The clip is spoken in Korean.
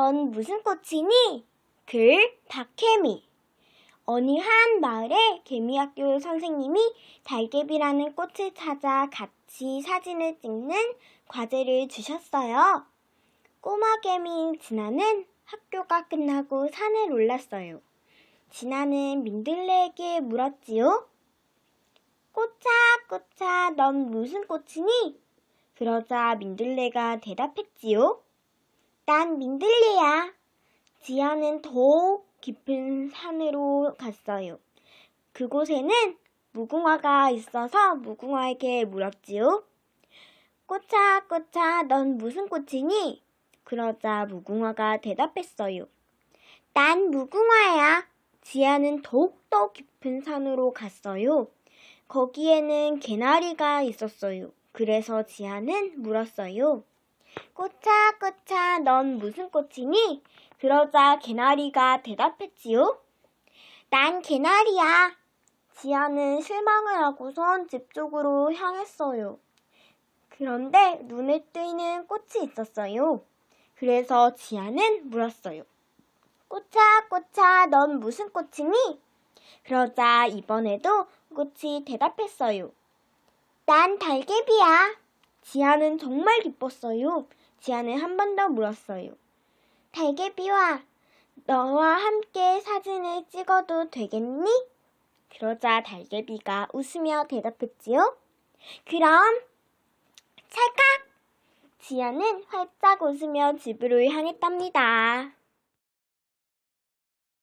넌 무슨 꽃이니? 글 박혜미. 어느 한 마을에 개미학교 선생님이 달개비라는 꽃을 찾아 같이 사진을 찍는 과제를 주셨어요. 꼬마 개미 진아는 학교가 끝나고 산을 올랐어요. 진아는 민들레에게 물었지요. 꽃아, 꽃아, 넌 무슨 꽃이니? 그러자 민들레가 대답했지요. 난 민들레야. 지아는 더욱 깊은 산으로 갔어요. 그곳에는 무궁화가 있어서 무궁화에게 물었지요. 꽃아, 꽃아, 넌 무슨 꽃이니? 그러자 무궁화가 대답했어요. 난 무궁화야. 지아는 더욱더 깊은 산으로 갔어요. 거기에는 개나리가 있었어요. 그래서 지아는 물었어요. 꽃아, 꽃아, 넌 무슨 꽃이니? 그러자 개나리가 대답했지요. 난 개나리야. 지아는 실망을 하고선 집 쪽으로 향했어요. 그런데 눈에 띄는 꽃이 있었어요. 그래서 지아는 물었어요. 꽃아, 꽃아, 넌 무슨 꽃이니? 그러자 이번에도 꽃이 대답했어요. 난 달개비야. 지아는 정말 기뻤어요. 지아는 한 번 더 물었어요. 달개비와 너와 함께 사진을 찍어도 되겠니? 그러자 달개비가 웃으며 대답했지요. 그럼 찰칵! 지아는 활짝 웃으며 집으로 향했답니다.